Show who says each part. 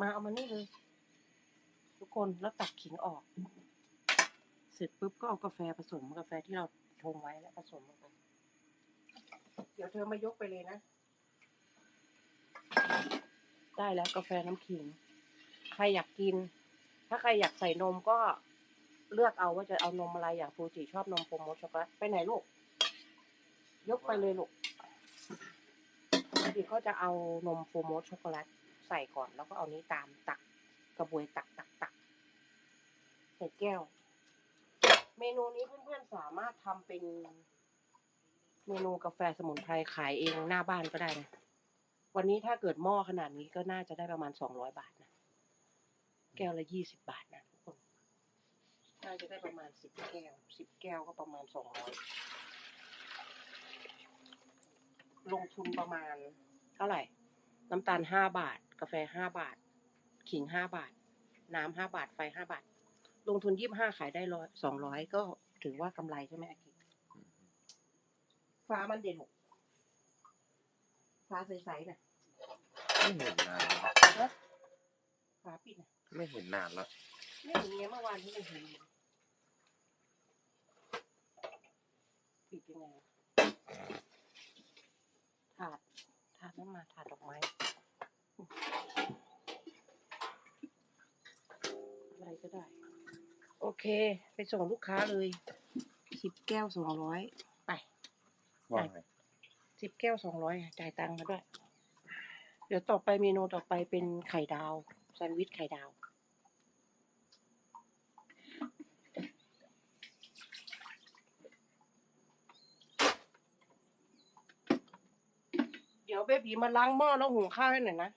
Speaker 1: มาเอามานี่เลย ทุกคนแล้วตักขิงออก เสร็จปุ๊บก็เอากาแฟผสมกาแฟที่เราชงไว้แล้วผสมลงไปเดี๋ยวเธอมายกไปเลยนะ ได้แล้วกาแฟน้ำขิง ใครอยากกิน ถ้าใครอยากใส่นมก็เลือกเอาว่าจะเอานมอะไรอย่างฟูจิชอบนมโปรโมช็อกโกแลตไปไหนลูก ยกไปเลยลูกปกติก็จะเอานมโปรโมช็อกโกแลต ใส่ก่อนแล้วก็เอานี้ตามตักกระบวยตักตักตักใส่แก้ว เมนูนี้เพื่อนๆสามารถทำเป็น เมนูกาแฟสมุนไพรขายเองหน้าบ้านก็ได้นะวันนี้ถ้าเกิดหม้อขนาดนี้ก็น่าจะได้ประมาณสองร้อยบาทนะแก้วละยี่สิบบาทนะทุกคนน่าจะได้ประมาณสิบแก้วสิบแก้วก็ประมาณสองร้อยลงทุนประมาณเท่าไหร่ น้ำตาลห้าบาท กาแฟห้าบาท ขิงห้าบาท น้ำห้าบาท ไฟห้าบาท ลงทุนยี่สิบห้าขายได้ร้อยสองร้อยก็ถือว่ากำไรใช่ไหมอากิฟ้ามันเด่นหกฟ้าใสๆน่ะ
Speaker 2: ไม่เห็นนานแล้ว
Speaker 1: ฟ้าปิดน่ะ
Speaker 2: ไม่เห็นนานแล้ว
Speaker 1: ไม่เห็นไงเมื่อวานที่ไม่เห็นอยู่ปิดยังไงอะถาด ถา ดน้ำมาถาดดอกไม้ อะไรก็ได้ โอเค ไปส่งลูกค้าเลยสิบแก้วสองร้อยไป
Speaker 2: ว่าไง
Speaker 1: สิบแก้วสองร้อยจ่ายตังค์มาด้วย เดี๋ยวต่อไปเมนูต่อไปเป็นไข่ดาวแซนด์วิชไข่ดาวเดี๋ยว เบบีมาล้างหม้อแล้วหุงข้าวให้หน่อยนะ